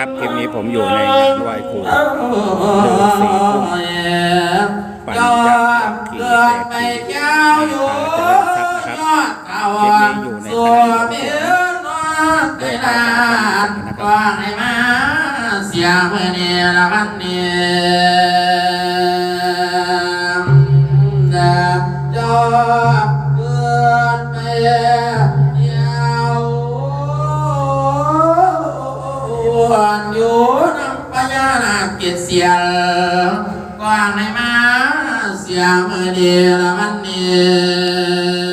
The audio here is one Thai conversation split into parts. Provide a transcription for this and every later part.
นะครับคลิปนี้ผมอยู่ในงานไหว้ครูเดินสี่ทุ่มปั่นจักรยานขี่เศรษฐีเจ้าอยู่เริญทรัพย์นะครับคลิปนี้อยู่ในคณะด้วยอาจารย์นะครับว่าให้มาเสียเมื่อนี้ละวันนี้ด เสียลก่านให้มาเสียมือเดียวมันเนี่ย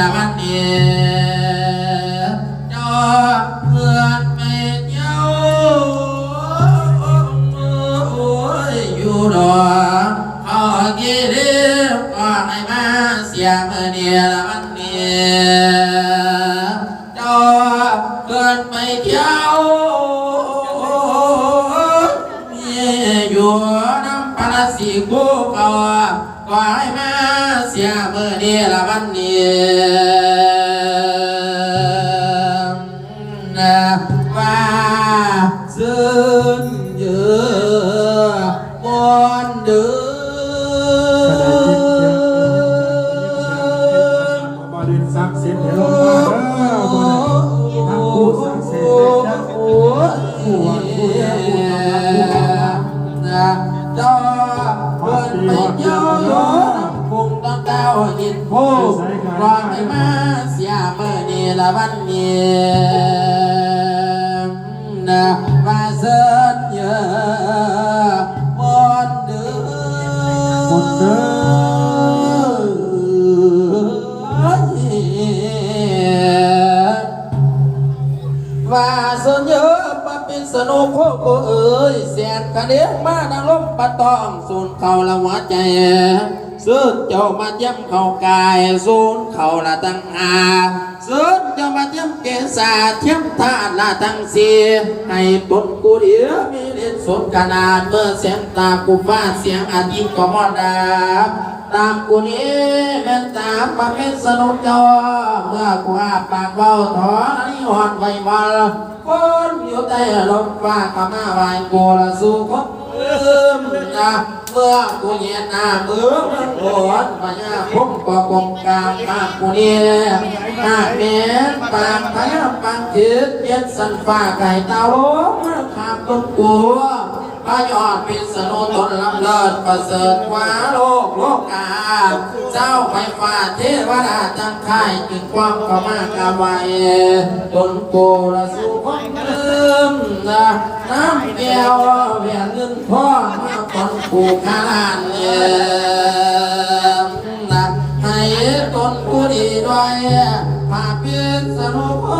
อร์ ซึ้งเยอะมอนเดือบริษัทสิทธิ์ให้ลงมาเด้อบ่ได้ทั้งผู้สังเสริฐและผู้วัดผู้แย่านผู้ทำงานนะเจ้าเพิ่นไปเที่ยวอยู่พุ่งต้นเต้านผู้รอให้มาเสียเมื่อนี้ล กระเดียงมาดังลมปะตองสูนเขาละหัวใจซื้อเจ้ามาเยี่ยมเขากายสูนเขาละตั้งหาซื้อเจ้ามาเยี่ยมเกษาเทียมทานละตั้งสีให้ตนกูเดียมีเล่นสนขนาดเมื่อเสียงตากูฟ้าเสียงอาทิตย์ก็มอดาบ ตามกูนี้แม่นตามมาเป็นสนุกจอเมื่อกูอาปากเบาถอนนี่หอนไว้มาคนอยู่ใต้ลมฟ้าก็มาไหวกูละสู้คนลืมนะเมื่อกูเห็นหน้ามือมันโหดมาหน้าพุ่มก็กงกางปากกูนี่หน้าเม็นปากพยาปากจิตเย็นสันฟ้าไก่ตาล้มข้ามต้นกู ระยอดพิษณุตนลำเลิศประเสริฐกว่าโลกโลกาเจ้าไฟฟ้าเทวดาจังไข่จึงความเข้ามากาไว้ตนโกระสุคนลืมนะน้ำแก้วเวียนเงินพ่อมาตนปูกขานานเนี่ยนะให้ตนกูดีด้วยมาพิษณุพ่อม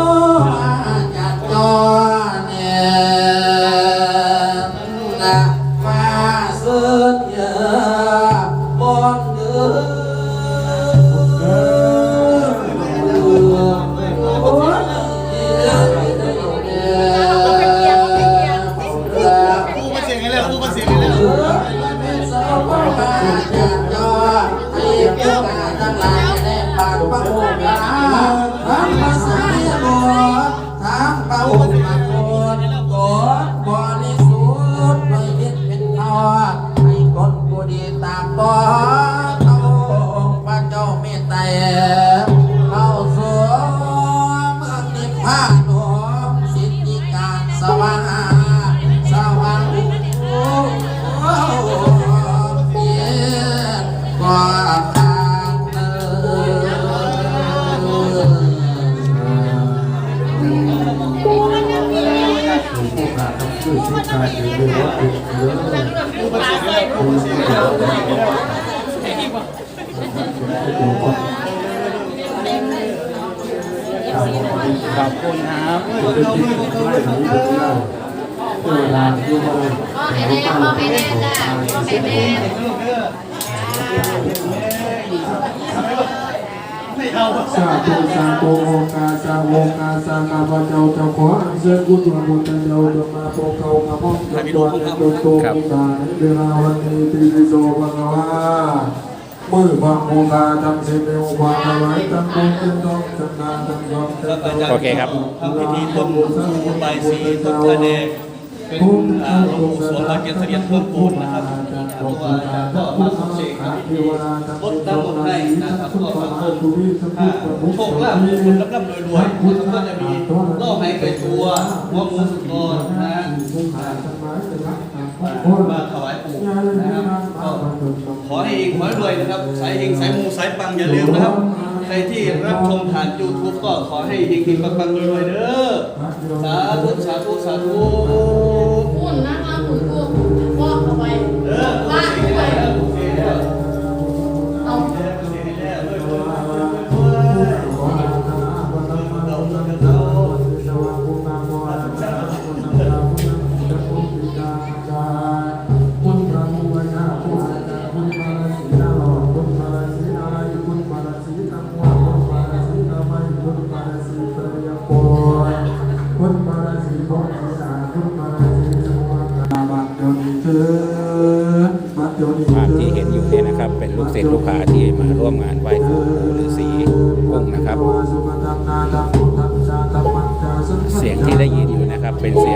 ขอบคุณครับขอบคุณครับตัวลานที่เราพ่อไปแน่พ่อไปแน่จ้ะพ่อไปแน่สาธุสาธุโอกาสาโอกาสามาพระเจ้าเจ้าขออันเสด็จกุศลบุตญเจ้าดมาโปเกามาพ้องกับตัวนั้นตัวตุวมีตาเดืาวันนี้ตีโซภะวะ มือบังโอกาทำสิ่งเดียวความถวายตั้งบุญตั้งดอกตั้งนาตั้งยอมตั้งดอกโอเคครับทำพิธีต้นใบายสีต้นทะเลเป็นอ่าหลวงปู่สวงบาเกียรติเสด็จเพิ่มปูนนะครับตัวก็มาสเสกครับบดตั้งบดให้นะครับตัวพระองค์อ่าโชคลาภมงคลร่ำรวยรวยนะครับก็จะมีล่อไม้ไก่ตัวหัวหมูสุกรนะอ่า มาถวายปู่นะครับก็ขอให้เองขอให้รวยนะครับ สายเองสายมูสายปังอย่าลืมนะครับ ใครที่รับชมผ่าน YouTube ก็ขอให้เฮงๆปังๆรวยๆเด้อสาธุสาธุสาธุหุ่นนะคะหุ่นกูพ่อเอาไว้เด้อลากเข้าไป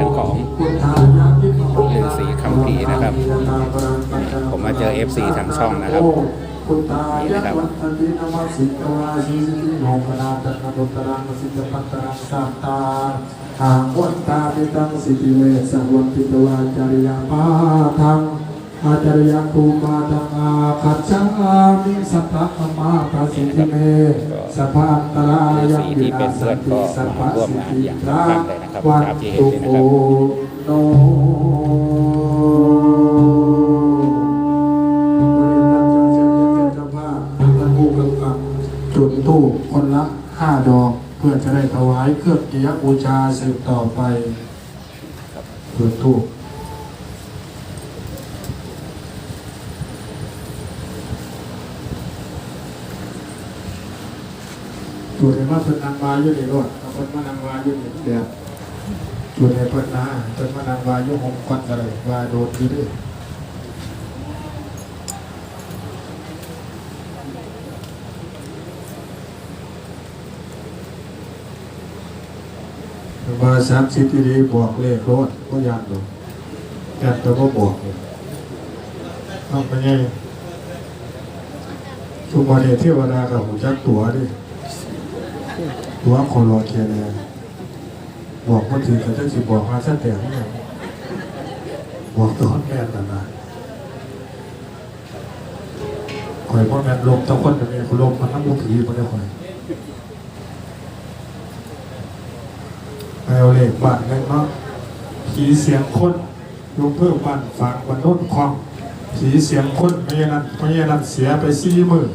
นะครับเป็นเสียงของฤาษีคำพีนะครับ ผมมาเจอ FC ทางช่องนะครับนี่นะครับวัฒนินมัสสิตาชีสิติโนปนาตนะตุตรังสิตปัตตรังสัตตาหางวันตาปิตังสิติเวสังวัติตวาจาริยาปาทัง อาจารยังภูมาตังอาคัจฉามิสัพพะมาปัสสิทิเมสัพพะตรายยังวินาสันติสัพพะสิทธิพระวันตุโกโนจุดตู้คนละห้าดอก เพื่อจะได้ถวายเครื่องกิยบูชาสืบต่อไปจุดตู้ จุดในว่าเป็นนางวาอยุในรถเอาเป็นมานางวาอยุในเดียบจุดในเพิ่นนาเป็นมานางวาอยุหงควันอะไรวาโดดอยู่ด้วยมาสามสิบทีดีบอกเลขรถก็ยันดูแอบตัวก็บอกเลยต้องไปไงทุกวันนี้เทวดากับหูจักตัวดิ ตัวคนรอเคียร์เนียบอกว่าถือเขาจะสิบอกมาซะแต่เนี่ยบอกตัวแม่นนั่นนะคอยพ่อแม่ลมต้องคนจะมีคนลมมันน้ำมุกผีมันได้คอยไปเอาเลขบ้านกันเนาะผีเสียงคนยกเพิ่มบ้านฝากบรรทุนคลองผีเสียงคนไม่ยนั้นไม่ยนั้นเสียไปสี่หมื่น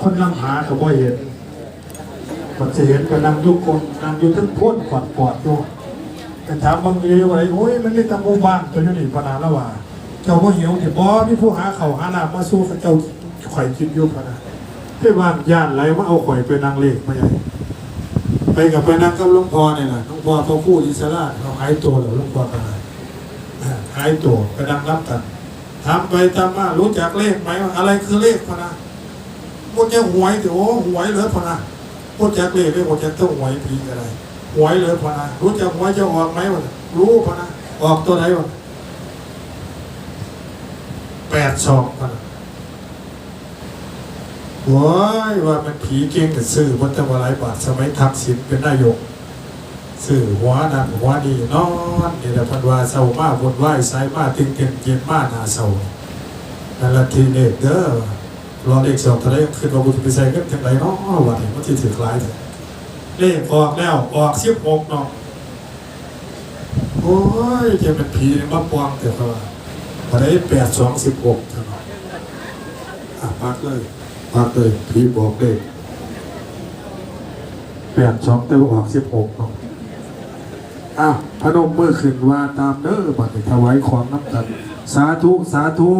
คนนั่งหาก็บ่เห็น ก็จะเห็นก็นั่งอยุคนนั่งอยู่ทั้งพ้นกอดปอดอยู่แต่ถามบางทีว่าอะไรโอ้ยมันนี่ตะมูบ้านตัวนี้นี่ปนาละว่า เจ้าบ่เหี่ยวเดี๋ยวบ่มีผู้หาเขาหาน้ำมาสู้กับเจ้าข่อยกินอยู่พนะที่บ้านย่านไรมาเอาข่อยไปนั่งเลขมาใหญ่ไปกับไปนั่งกับหลวงพ่อเนี่ยนะหลวงพ่อเขาพูดอิสระเขาหายตัวแล้วหลวงพ่อกันหายตัวไปนั่งรับกันถามไปตามมารู้จักเลขไหมอะไรคือเลขพนะพวกแกหวยเดี๋ยวโอ้หวยเลยพนะ พวกแกเลขเลยพวกแกต้องหวยพีอะไรหวยเลยพนะรู้จักหวยจะออกไหมวะรู้พนะออกตัวไหนวะแปดสองพนะโว้ยว่ามันผีเก่งแต่ซื้อมันจะมาหลายบาทสมัยทักษิณเป็นนายกสื่อหัวนันหัวนี่นอนนี่แหละพันวาเศร้ามาบนไหวสายมาตึงเต็มเย็นมาหนาเศร้านั่นละทีเด็กเด้อ รอเด็กสอบทะเลขึ้นมาบุญไปใส่กันจังไรเนาะวันนี้มันที่ถือคล้ายเลยเลขออกแล้วออกสิบหกเนาะโอ้ยจะเป็นผีมาปองแต่ก็พอได้แปดสองสิบหกเท่านั้นอะพักเลยพักเลยผีบอกเลขแปดสองแต่ว่าออกสิบหกเนาะอ้าวพนมมือขึ้นว่าตามเด้อบัดนี้ถวายความน้ำกัน สาธุ สาธุ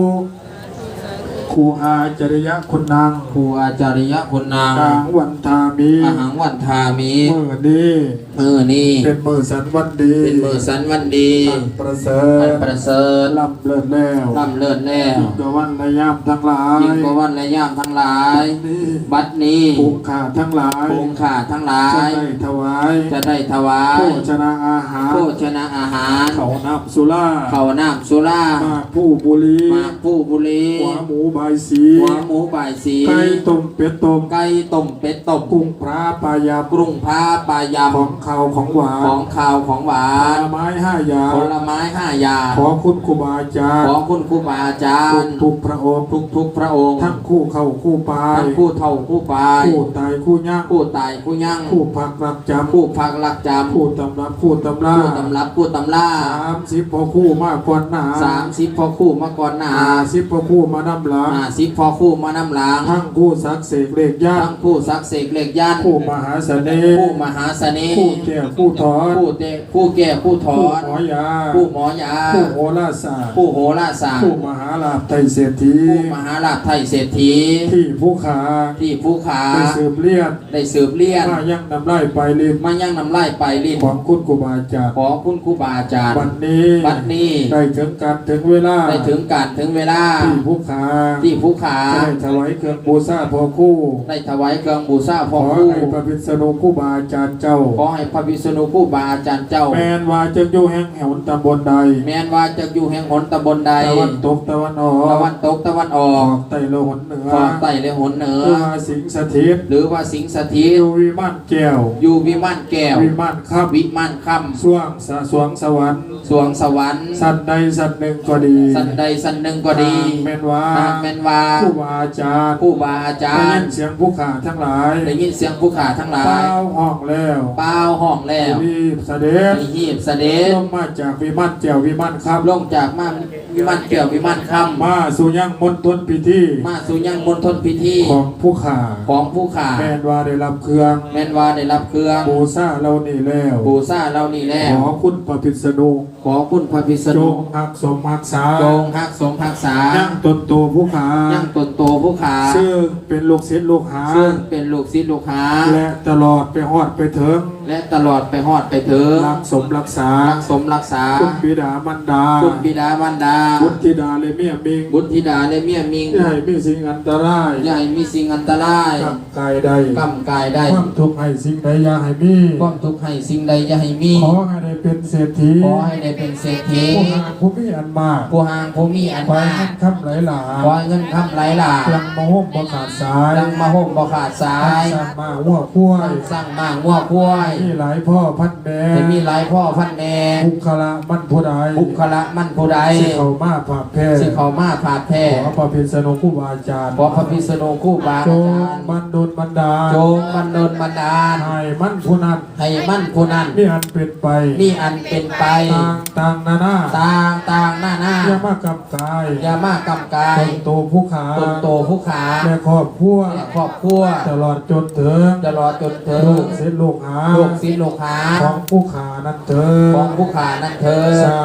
ครูอาจริยะคุณนางครูอาจาริยะคุณนางกลางวันทา มีอาหังวันทามีเมื่อนี้มือนี่เป็นมือสันวันดีเป็นมือสันวันดีอันประเสริอันฐประเสริฐลำเลิศแล้วร่ำเลิศแล้วยิ่งกว่าวันระยามทั้งหลายยิ่งกว่าวันและยามทั้งหลายนี้บัดนี้ภูขาทั้งหลายภูมิขาทั้งหลาจะยได้ถวาย จะได้ถวาโภยชนะอาหารโภชนะอาหารเขานับสุราข้าวน้ำสุรามากผู้บุรีมากผู้บุรีหัวหมูใบายสีหัวหมูบ่ายสีไก่ต้มเป็ดต้มไก่ต้มเป็ดต้มกุ้งปลาปลายำกรุงพาปลายำของข้าวของหวานของข้าวของหวาผนลไม้ห้าอย่างผลไม้ห้าอย่างขอคุณครูบาอาจารขย์อคุณครูบาอาจารทุกย์ ทุกๆพระองค์ทุกทุกๆพระองค์ทั้งคู่เข้าคู่ปลายทั้งผู้เท่าผู้ปลายคู่ตายคู่ย่างผู้ตายผู้ยั่งคู่พักรับจำผู้พักลักจำคู่ตำรับคู่ตำราผู้ตำรับผู้ตำล่าสามสิบพอคู่มากกว่าหนาสามสิบพอคู่มาก่อนหนาห้าสิบพอคู่มานำหลังห้าสิบพอคู่มานำหลังทั้งคู่สักเสกเลขย่างทั้งผู้สักเสกเหล็กยันคู่มหาเสน่ห์ผู้มหาเสน่ห์คู่แก้วคู่ถอนผู้เตะผู้แก่ผู้ถอคู่นหมอยาผู้หมอยาคู่โหราศาสตร์ผู้โหราศาสตคู่ร์มหาลาภไตรเศรษฐีผู้มหาลาภไทยเศรษฐี ที่ผู้ขาที่ผู้ขาได้สืบเลียนได้สืบเลี้ยนมายังนำไล่ไปลินมายังนำไล่ไปลิ้นของคุณครูบาอาจารย์ขอคุณครูบาอาจารย์วันนี้บัดนี้ได้ถึงการถึงเวลาได้ถึงการถึงเวลาที่ผู้ขาที่ผู้ขาได้ถวายเครื่องบูชาพอคู่ ได้ถวายเครื่องบูชาขพ่ออครูให้พระพิษณุครูบาอาจารย์เจ้า ขอให้พระวิษณุครูบาอาจารย์เจ้า แมนว่าจะอยู่แห่งแห่งตำบลใดแม้นว่าจะอยู่แห่งหนตำบลใดตะวันตกตะวันออกตะวันตกตะวันออออกกใต้โลหนเหนือขอบใต้และหนเหนืเพื่ออสิงสถิต หรือว่าสิงสถิตอยู่วิมานแก้ว อยู่วิมานแก้ว วิมานครับวิมานค่สวงสะสวงสวรรค์ำสวงสวรรค์สัตว์ใดสัตว์หนึ่งก็ดีสันใดสันหนึ่งก็ดีแมนว่าหากแม่นว่าครูบาอาจารย์ผู้บาอาจาได้รยิย์นเสียงผู้ขาทั้งหลายได้ยินเสียงผู้ขาทั้งหลาเป้ายห้องแล้วเป้าห้องแล้วรีบเสด็จมีหีบเสด็จลงมาจากวิมานแก้ววิมานครับลงจากมาวิมานแก้ววิมานค่มาสู่ยังมณฑลพิธีำมาสู่ยังมณฑลพิธีของผู้ขาของผู้ขาแมนว่าได้รับเครื่องแม่นว่าได้รับเครื่องบูซาเรานี่แล้วบูซ่าเรานี่แล้ขวอคุณพระพิษณุ ขอคุณพระพิษจณุงหักสมหักษาจงฮักสมฮักษายังตนโตผู้ขายังตนโตผู้ขาซึ่งเป็นลูกศิษย์ลูกหาซึ่งเป็นลูกศิษย์ลูกหา และตลอดไปฮอดไปถึงและตลอดไปฮอดไปถึงรักสมรักษารักสมรักษา คุณบิดามันดา คุณบิดามารดา บุตรธิดาเลยเมียมิง บุตรธิดาและเมียมิงอย่าให้มีสิ่งอันตรายอย่าให้มีสิ่งอันตรายกับกายใดกำกายได้ความทุกข์ให้สิ่งใดอย่าให้มีความทุกข์ให้สิ่งใดอย่าให้มี ขอให้ได้เป็นเศรษฐี ขอให้ได้เป็นเศรษฐีผู้หาผู้มีอันมากผู้ห่างผู้มีอันขอมาให้กคำไหลหลาขอให้เงินคำไหลหลาเพียงมาห่มบ่ขาดสายดังมาห่มบ่ขาดสายสร้างมาหัวคุ้ยสร้างมากงัวควายมีหลายพ่อพันแม่จะมีหลายพ่อพันแม่บุคละมันผู้ใดบุคละมันผู้ใดสิเขามาผ่าแพร่สิเขามาผาดแพร่ขอพระพิษณุครูบาอาจารย์ขอพระพิษณุคู่บาจอางจารย์บันดลบันดาลจงบันดลบันดาลให้มันผู้นั้นให้มันผู้นั้นมีอันเป็นไป มีอันเป็นไป ต่างต่างนานาต่างต่างหน้าหน้าอย่ามากำกายอย่ามากำกาตยนโตผู้ขาตนโตผู้ขาและครอบครัวและครอบครัวตลอดจนถึงตลอดจนถึงลูกศิษย์ลูกหาลูกศิษย์ลูกหาของผู้ขานั้นเถิของดผู้ขานั่นเธอสา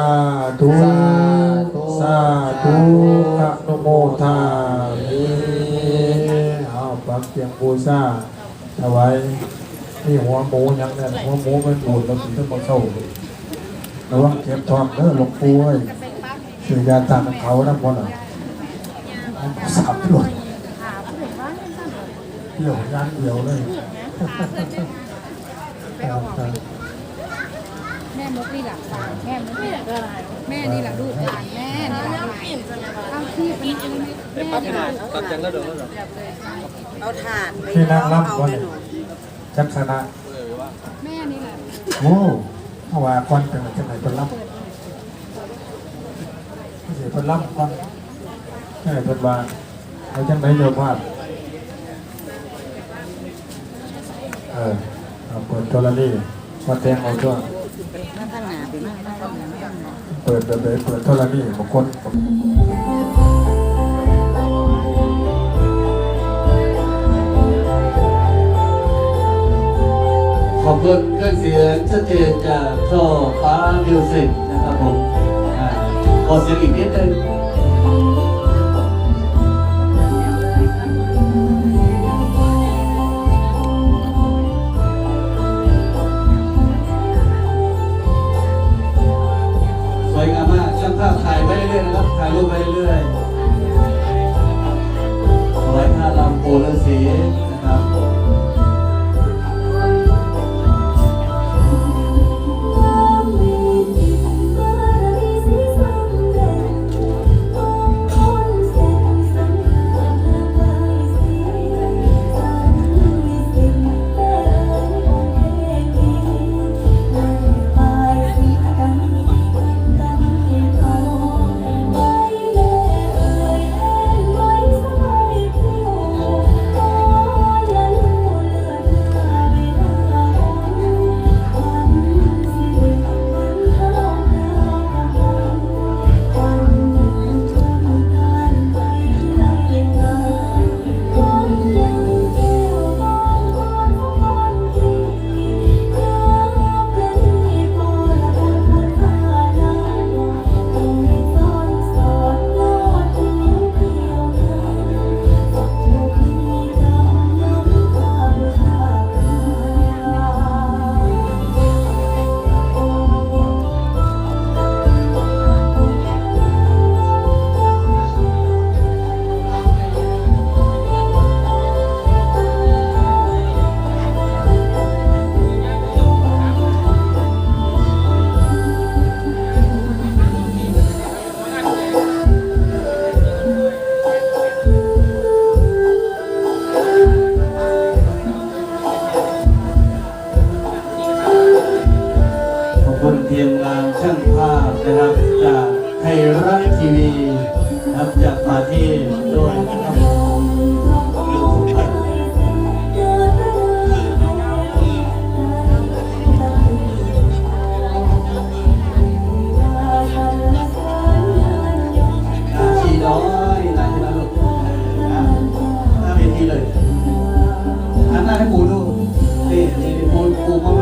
ธุสาธุสาธุอนุโมทามิเอาปักเสียงบูชาถวายนี่หัวหมูยังเนี่ยหัวหมูมันบูดแล้วถึงจะมาเข้า ระวังเก็บทองเด้อหลวงปู่เอ้ยสื่อยาตามเขาน้ำมันอะสามหลดเดี่ยวยางเดี่ยวเลยแม่มุกนี่หลักสารแม่มุกนี่หลักแม่นี่หลักดูดสาแม่นี่หลักไหลเอาที่เป็นแม่จะดูดตัดจังแล้วเดี๋ยวเอาถ่านไปที่นั่งเอารับวันไปหนูจักคณะแม่นี่แหละโอ้ เพราะว่าควันเป็นจังไหนเป็นรับเสียเป็นรับควันใช่เป็นว่าเอาจังไหนเยอะมากเออเอาเปิดโทรลีมาแทงเอาตัวงข้างหน้าไปนั่งข้างหน้านั่งข้างหน้าเปิดแบบไหนเปิดโทรลีบางคน เครื่องเครื่องเสียงชัดเจนจากช่อฟ้ามิวสิกนะครับผมขอเสียงอีกนิดนึงสวยงามมากช่างภาพถ่ายไปเรื่อยนะครับถ่ายรูปไปเรื่อยๆสวยท่าลำโพลสี กู